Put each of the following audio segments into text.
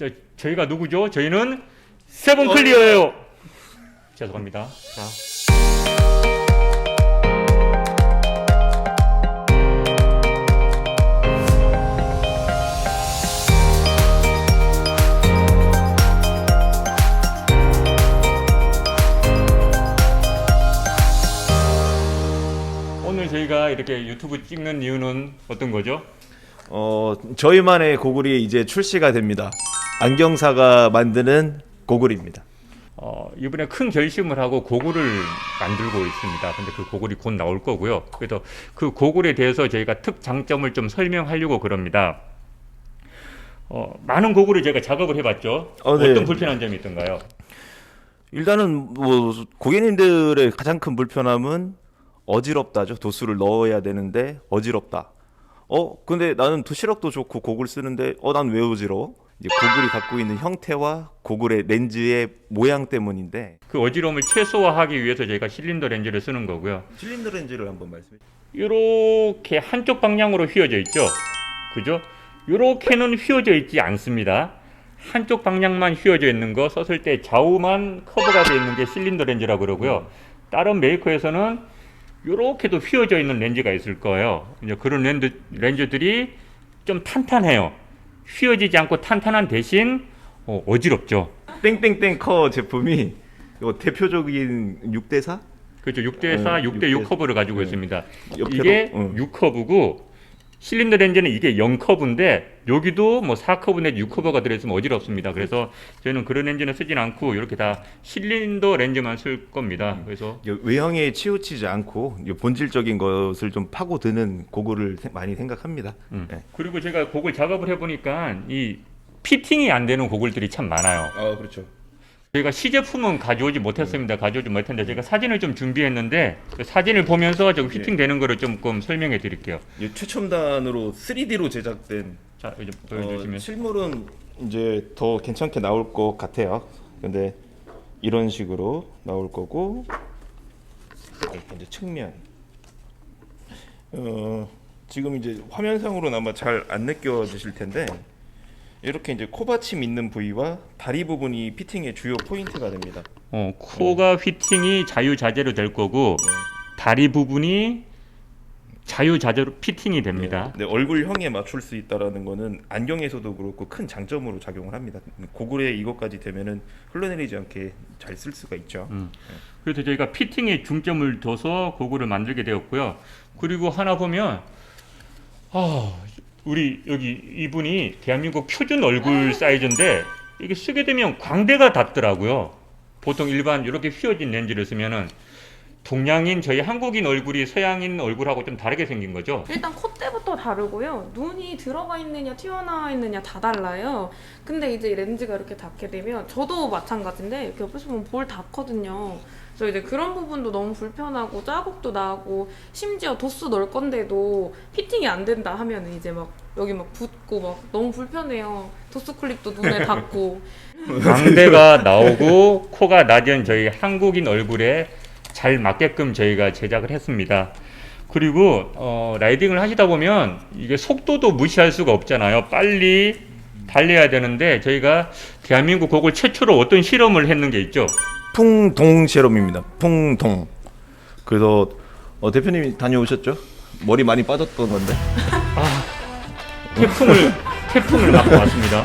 저, 저희가 누구죠? 저희는 세븐 클리어예요. 죄송합니다. 자. 오늘 저희가 이렇게 유튜브 찍는 이유는 어떤 거죠? 어, 저희만의 고글이 이제 출시가 됩니다. 안경사가 만드는 고글입니다. 어, 이번에 큰 결심을 하고 고글을 만들고 있습니다. 근데 그 고글이 곧 나올 거고요. 그래서 그 고글에 대해서 저희가 특 장점을 좀 설명하려고 그럽니다. 어, 많은 고글을 제가 작업을 해봤죠. 어, 네. 어떤 불편한 점이 있던가요? 일단은 뭐 고객님들의 가장 큰 불편함은 어지럽다죠. 도수를 넣어야 되는데 어지럽다. 어, 근데 나는 도시락도 좋고 고글 쓰는데 어, 난 왜 어지러워? 이제 고글이 갖고 있는 형태와 고글의 렌즈의 모양 때문인데 그 어지러움을 최소화하기 위해서 저희가 실린더 렌즈를 쓰는 거고요. 실린더 렌즈를 한번 말씀해 주세요. 이렇게 한쪽 방향으로 휘어져 있죠. 그죠? 이렇게는 휘어져 있지 않습니다. 한쪽 방향만 휘어져 있는 거 썼을 때 좌우만 커버가 되어 있는 게 실린더 렌즈라고 그러고요. 다른 메이커에서는 이렇게도 휘어져 있는 렌즈가 있을 거예요. 이제 그런 렌즈, 렌즈들이 좀 탄탄해요. 휘어지지 않고 탄탄한 대신 어, 어지럽죠. 땡땡땡 커 제품이 이거 대표적인 6대4? 그렇죠. 6대 4, 어, 6대 6 육대 커브를 가지고 네. 있습니다. 옆에도, 이게 어. 6커브고 실린더 렌즈는 이게 0커브인데 여기도 뭐 4커브 내지 6커브가 들어있으면 어지럽습니다. 그래서 저희는 그런 렌즈는 쓰진 않고 이렇게 다 실린더 렌즈만 쓸 겁니다. 그래서 외형에 치우치지 않고 본질적인 것을 좀 파고드는 고글을 세- 많이 생각합니다. 음. 네. 그리고 제가 곡을 작업을 해보니까 이 피팅이 안 되는 고글들이 참 많아요. 아 그렇죠. 저희가 시제품은 가져오지 못했습니다. 가져오지 못했는데 제가 사진을 좀 준비했는데 그 사진을 보면서 저 피팅 되는 거를 조금 설명해 드릴게요. 최첨단으로 3D로 제작된 자, 이제 어, 보여주시면 실물은 이제 더 괜찮게 나올 것 같아요. 근데 이런 식으로 나올 거고 이렇게 이제 측면. 어, 지금 이제 화면상으로는 아마 잘 안 느껴지실 텐데 이렇게 이제 코받침 있는 부위와 다리 부분이 피팅의 주요 포인트가 됩니다. 어, 코가 휘팅이 자유자재로 될 거고 다리 부분이 자유자재로 피팅이 됩니다. 네, 얼굴형에 맞출 수 있다라는 거는 안경에서도 그렇고 큰 장점으로 작용을 합니다. 고글에 이것까지 되면은 흘러내리지 않게 잘 쓸 수가 있죠. 음. 그래서 저희가 피팅에 중점을 둬서 고글을 만들게 되었고요. 그리고 하나 보면 아, 우리 여기 이분이 대한민국 표준 얼굴 사이즈인데 이게 쓰게 되면 광대가 닿더라고요. 보통 일반 이렇게 휘어진 렌즈를 쓰면은 동양인 저희 한국인 얼굴이 서양인 얼굴하고 좀 다르게 생긴 거죠. 일단 콧대부터 다르고요. 눈이 들어가 있느냐 튀어나와 있느냐 다 달라요. 근데 이제 이 렌즈가 이렇게 닿게 되면 저도 마찬가지인데 이렇게 옆에서 보면 볼 닿거든요. 그래서 이제 그런 부분도 너무 불편하고 자국도 나고 심지어 도수 넣을 건데도 피팅이 안 된다 하면 이제 막 여기 막 붓고 막 너무 불편해요. 도수 클립도 눈에 닿고 광대가 나오고 코가 낮은 저희 한국인 얼굴에 잘 맞게끔 저희가 제작을 했습니다. 그리고 어, 라이딩을 하시다 보면 이게 속도도 무시할 수가 없잖아요. 빨리 달려야 되는데 저희가 대한민국 곡을 최초로 어떤 실험을 했는 게 있죠. 풍동 실험입니다. 풍동. 그래서 어, 대표님이 다녀오셨죠? 머리 많이 빠졌던 건데. 태풍을 태풍을 맞고 왔습니다.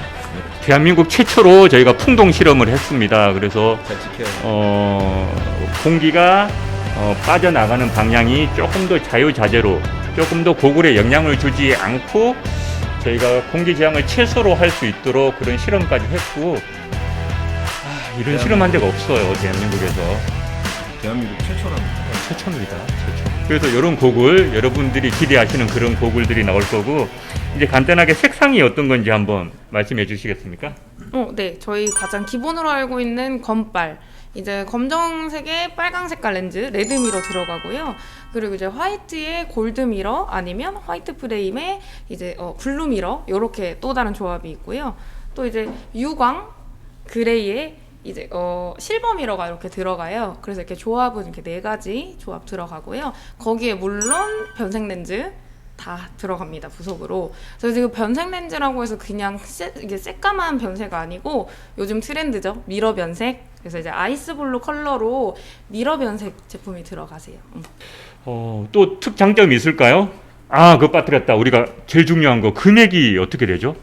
대한민국 최초로 저희가 풍동 실험을 했습니다. 그래서 잘 지켜요. 어, 공기가 어, 빠져나가는 방향이 조금 더 자유자재로 조금 더 고글에 영향을 주지 않고 저희가 공기 저항을 최소로 할 수 있도록 그런 실험까지 했고 아, 이런 실험한 데가 없어요 대한민국에서 대한민국 최초랍니다. 최초입니다 최초. 그래서 이런 곡을 여러분들이 기대하시는 그런 곡을들이 나올 거고 이제 간단하게 색상이 어떤 건지 한번 말씀해 주시겠습니까? 어, 네. 저희 가장 기본으로 알고 있는 검빨. 이제 검정색에 빨강 색깔 렌즈, 레드미러 들어가고요. 그리고 이제 화이트에 골드미러 아니면 화이트 프레임에 이제 어, 블루미러 이렇게 또 다른 조합이 있고요. 또 이제 유광 그레이에 이제 어 실버 미러가 이렇게 들어가요. 그래서 이렇게 조합은 이렇게 네 가지 조합 들어가고요. 거기에 물론 변색 렌즈 다 들어갑니다 부속으로. 그래서 지금 변색 렌즈라고 해서 그냥 새, 이게 새까만 변색 아니고 요즘 트렌드죠 미러 변색. 그래서 이제 아이스블루 컬러로 미러 변색 제품이 들어가세요. 음. 어, 또 특장점이 있을까요? 아, 그거 빠뜨렸다. 우리가 제일 중요한 거 금액이 어떻게 되죠?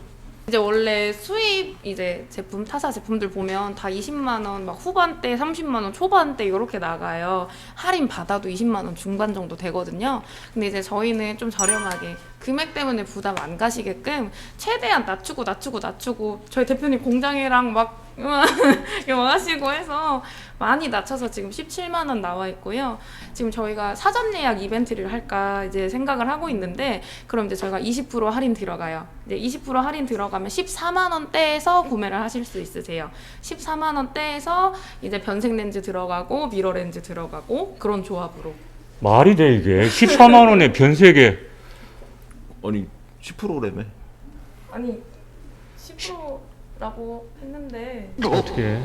이제 원래 수입 이제 제품 타사 제품들 보면 다 20만 원 막 후반대 30만 원 초반대 이렇게 나가요. 할인 받아도 20만 원 중반 정도 되거든요. 근데 이제 저희는 좀 저렴하게 금액 때문에 부담 안 가시게끔 최대한 낮추고 낮추고 낮추고 저희 대표님 공장이랑 막 이렇게 막 하시고 해서 많이 낮춰서 지금 17만 원 나와 있고요. 지금 저희가 사전 예약 이벤트를 할까 이제 생각을 하고 있는데 그럼 이제 저희가 20% 할인 들어가요. 이제 20% 할인 들어가면 14만 원대에서 구매를 하실 수 있으세요. 14만 원대에서 이제 변색 렌즈 들어가고 미러 렌즈 들어가고 그런 조합으로. 말이 돼 이게 14만 원에 변색에 아니 10%래며. 아니 10% 라고 했는데 어떻게?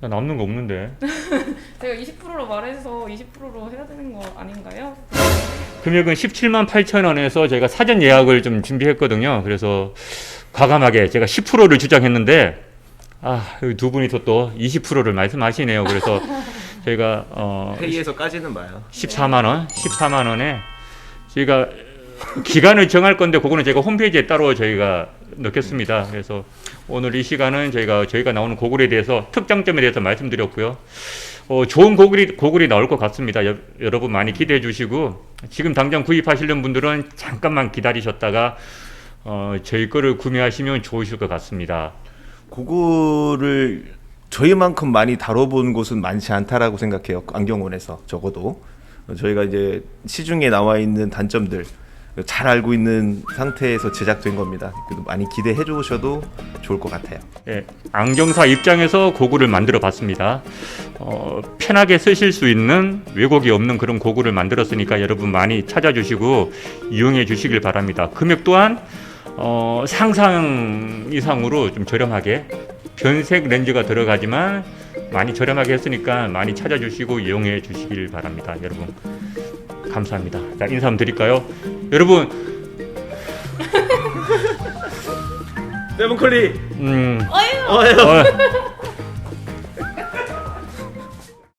나 남는 거 없는데. 제가 20%로 말해서 20%로 해야 되는 거 아닌가요? 금액은 17만 8천 원에서 저희가 사전 예약을 좀 준비했거든요. 그래서 과감하게 제가 10%를 주장했는데 아, 여기 두 분이서 또 20%를 말씀하시네요. 그래서 저희가 어 회의에서 까지는 마요. 14만 원, 14만 원에 저희가 기간을 정할 건데 그거는 제가 홈페이지에 따로 저희가 넣겠습니다. 그래서 오늘 이 시간은 저희가 저희가 나오는 고글에 대해서 특장점에 대해서 말씀드렸고요. 어, 좋은 고글이 고글이 나올 것 같습니다. 여, 여러분 많이 기대해 주시고 지금 당장 구입하시는 분들은 잠깐만 기다리셨다가 어, 저희 거를 구매하시면 좋으실 것 같습니다. 그거를 저희만큼 많이 다뤄본 곳은 많지 않다라고 생각해요. 안경원에서 적어도 저희가 이제 시중에 나와 있는 단점들 잘 알고 있는 상태에서 제작된 겁니다. 그래도 많이 기대해 주셔도 좋을 것 같아요. 예, 안경사 입장에서 고글을 만들어 봤습니다. 어, 편하게 쓰실 수 있는 왜곡이 없는 그런 고글을 만들었으니까 여러분 많이 찾아주시고 이용해 주시길 바랍니다. 금액 또한 어, 상상 이상으로 좀 저렴하게 변색 렌즈가 들어가지만 많이 저렴하게 했으니까 많이 찾아주시고 이용해 주시길 바랍니다. 여러분 감사합니다. 자 인사 한번 드릴까요? 여러분. 세븐컬리. 음, 어휴! 어,